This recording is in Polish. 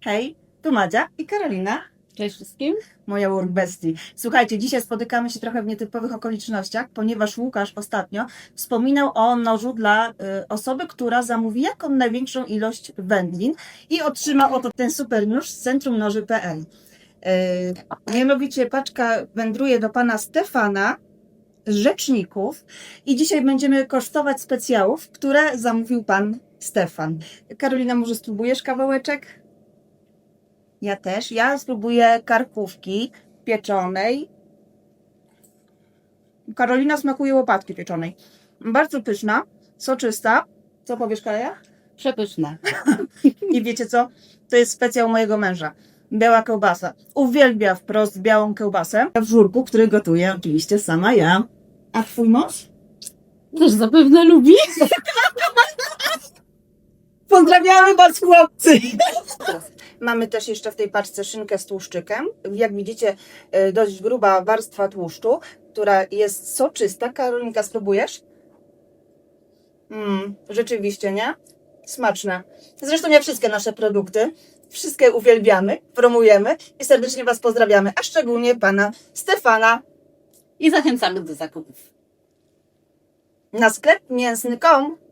Hej, tu Madzia i Karolina, Cześć wszystkim. moja work bestie. Słuchajcie, dzisiaj spotykamy się trochę w nietypowych okolicznościach, ponieważ Łukasz ostatnio wspominał o nożu dla y, osoby, która zamówi jaką największą ilość wędlin i otrzyma oto ten super nóż z centrum noży.pl. Y, mianowicie paczka wędruje do pana Stefana z Rzeczników i dzisiaj będziemy kosztować specjałów, które zamówił pan Stefan. Karolina, może spróbujesz kawałeczek? Ja też. Ja spróbuję karkówki pieczonej. Karolina smakuje łopatki pieczonej. Bardzo pyszna, soczysta. Co powiesz, Kaleja? Przepyszne. I wiecie co? To jest specjał mojego męża. Biała kiełbasa. Uwielbia wprost białą kiełbasę. W żurku, który gotuję oczywiście sama ja. A twój mąż? Też zapewne lubi. Pozdrawiamy was chłopcy! Mamy też jeszcze w tej paczce szynkę z tłuszczykiem. Jak widzicie, e, dość gruba warstwa tłuszczu, która jest soczysta. Karolinka, spróbujesz? Mm, rzeczywiście, nie? Smaczne. Zresztą jak wszystkie nasze produkty. Wszystkie uwielbiamy, promujemy i serdecznie Was pozdrawiamy, a szczególnie Pana Stefana I zachęcamy do zakupów. na sklep mięsny.com.